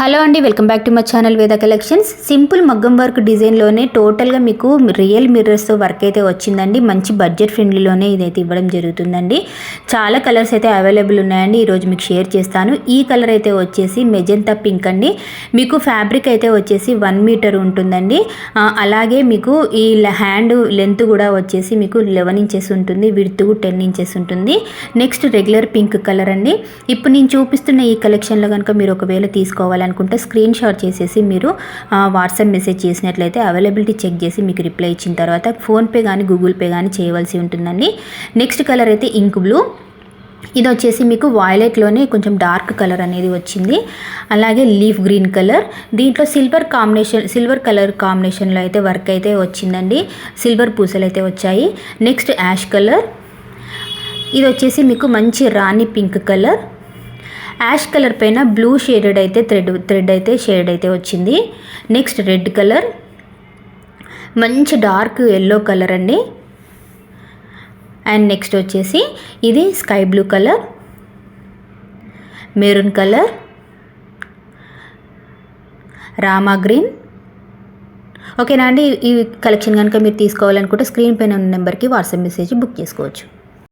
Hello అండి welcome back to my channel Veda collections. Simple మగ్గం work డిజైన్లోనే టోటల్గా మీకు రియల్ మిర్రర్స్తో వర్క్ అయితే వచ్చిందండి. మంచి బడ్జెట్ ఫ్రెండ్లీలోనే ఇదైతే ఇవ్వడం జరుగుతుందండి. చాలా కలర్స్ అయితే అవైలబుల్ ఉన్నాయండి. ఈరోజు మీకు షేర్ చేస్తాను. ఈ కలర్ అయితే వచ్చేసి మెజెంతా పింక్ అండి. మీకు ఫ్యాబ్రిక్ అయితే వచ్చేసి వన్ మీటర్ ఉంటుందండి. అలాగే మీకు ఈ హ్యాండ్ లెంత్ కూడా వచ్చేసి మీకు లెవెన్ ఇంచెస్ ఉంటుంది. విడ్త్ టెన్ ఇంచెస్ ఉంటుంది. నెక్స్ట్ రెగ్యులర్ పింక్ కలర్ అండి. ఇప్పుడు నేను చూపిస్తున్న ఈ కలెక్షన్లో కనుక మీరు ఒకవేళ తీసుకోవాలనుకుంటే స్క్రీన్ షాట్ చేసేసి మీరు వాట్సాప్ మెసేజ్ చేసినట్లయితే అవైలబిలిటీ చెక్ చేసి మీకు రిప్లై ఇచ్చిన తర్వాత ఫోన్పే కానీ గూగుల్ పే కానీ చేయవలసి ఉంటుందండి. నెక్స్ట్ కలర్ అయితే ఇంక్ బ్లూ ఇది వచ్చేసి మీకు వాయిలెట్లోనే కొంచెం డార్క్ కలర్ అనేది వచ్చింది. అలాగే లీఫ్ గ్రీన్ కలర్ దీంట్లో సిల్వర్ కాంబినేషన్ సిల్వర్ కలర్ కాంబినేషన్లో అయితే వర్క్ అయితే వచ్చిందండి. సిల్వర్ పూసలు అయితే వచ్చాయి. నెక్స్ట్ యాష్ కలర్ ఇది వచ్చేసి మీకు మంచి రాణి పింక్ కలర్ యాష్ కలర్ పైన బ్లూ షేడెడ్ అయితే థ్రెడ్ థ్రెడ్ అయితే షేడ్ అయితే వచ్చింది. Next red colour. మంచి డార్క్ ఎల్లో కలర్ అండి. అండ్ నెక్స్ట్ వచ్చేసి ఇది sky blue colour. Maroon colour. Rama green. ఓకేనా అండి? ఈ కలెక్షన్ కనుక మీరు తీసుకోవాలనుకుంటే స్క్రీన్ పైన ఉన్న నెంబర్కి వాట్సాప్ మెసేజ్ బుక్ చేసుకోవచ్చు.